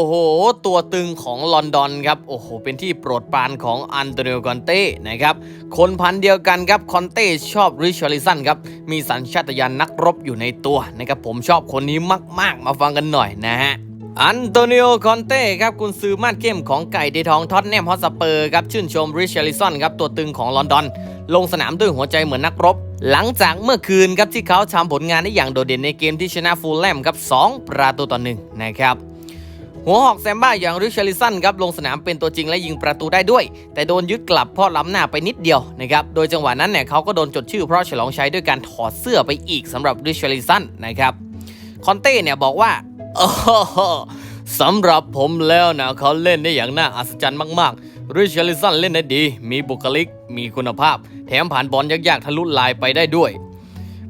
โห ตัวตึงของลอนดอนครับ โอ้โห เป็นที่โปรดปรานของอันโตนิโอคอนเต้นะครับ คนพันเดียวกันครับ คอนเต้ชอบริชาริสันครับ มีสัญชาตญาณนักรบอยู่ในตัวนะครับ ผมชอบคนนี้มาก ๆ มาฟังกันหน่อยนะฮะอันโตนิโอ คอนเต้ครับกุนซือมาดเข้มของไก่เดทองท็อตแนมฮอสเปอร์ครับชื่นชมริชาริสันครับตัวตึงของลอนดอน ลงสนามด้วยหัวใจเหมือนนักรบ หลังจากเมื่อคืนครับที่เขาทำผลงานได้อย่างโดดเด่นในเกมที่ชนะฟูลแลมครับ2ประตูต่อหนึ่งนะครับ หัวหอกแซมบ้าอย่างริชาริสันครับลงสนามเป็นตัวจริงและยิงประตูได้ด้วย แต่โดนยึดกลับเพราะล้ำหน้าไปนิดเดียวนะครับโดยจังหวะนั้นเนี่ยเขาก็โดนจดชื่อเพราะฉลองชัยด้วยการถอดเสื้อไปอีกสำหรับริชาริสันนะครับคอนเต้เนี่ยบอกว่าโอ้โหสำหรับผมแล้วนะเขาเล่นได้อย่างน่าอัศจรรย์มากๆริชาริสันเล่นได้ดี มีบุคลิก มีคุณภาพ แถมผ่านบอลยากๆทะลุลายไปได้ด้วย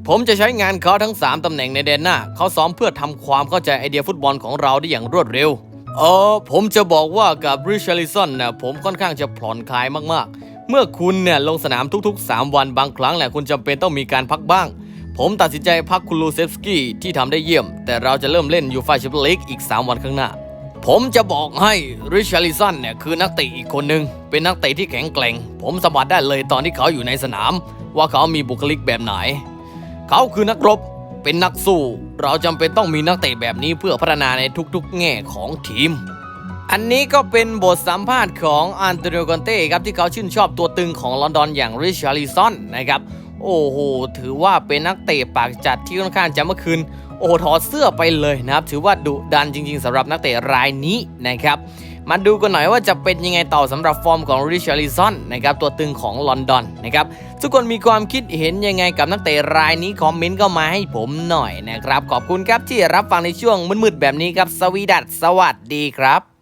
ผมจะใช้งานเขาทั้ง 3 ตำแหน่งในแดนหน้าเขาซ้อมเพื่อทำความเข้าใจไอเดียฟุตบอลของเราได้อย่างรวดเร็ว เออผมจะบอกว่ากับริชาริสันนะผมค่อนข้างจะผ่อนคลายมากๆ เมื่อคุณเนี่ยลงสนามทุกๆ 3 วันบางครั้งแหละคุณจำเป็นต้องมีการพักบ้าง ผมตัดสินใจพักคุณลูเซฟสกี้ที่ทำได้เยี่ยม แต่เราจะเริ่มเล่นยูฟาแชมเปี้ยนลีกอีก 3 วันข้างหน้า ผมจะบอกให้ริชาริสันเนี่ยคือนักเตะอีกคนหนึ่งเป็นนักเตะที่แข็งแกร่ง ผมสัมผัสได้เลยตอนที่เขาอยู่ในสนาม ว่าเขามีบุคลิกแบบไหน เขาคือนักรบ เป็นนักสู้ เราจำเป็นต้องมีนักเตะแบบนี้เพื่อพัฒนาในทุกๆ แง่ของทีม อันนี้ก็เป็นบทสัมภาษณ์ของอันโตนิโอคอนเต้ครับที่เขาชื่นชอบตัวตึงของลอนดอนอย่างริชาร์ลิสันนะครับ โอ้โห ถือว่าเป็นนักเตะปากจัดที่ค่อนข้างจะเมื่อคืนโอ้ถอดเสื้อไปเลยนะครับ ถือว่าดุดันจริง ๆสำหรับนักเตะรายนี้นะครับมาดูกันหน่อยว่าจะเป็นยังไงต่อสำหรับฟอร์มของริชาร์ลิสันนะครับตัวตึงของลอนดอนนะครับ ทุกคนมีความคิดเห็นยังไงกับนักเตะรายนี้คอมเมนต์ก็มาให้ผมหน่อยนะครับ ขอบคุณครับที่รับฟังในช่วงมืดๆแบบนี้ครับ สวีดัสสวัสดีครับ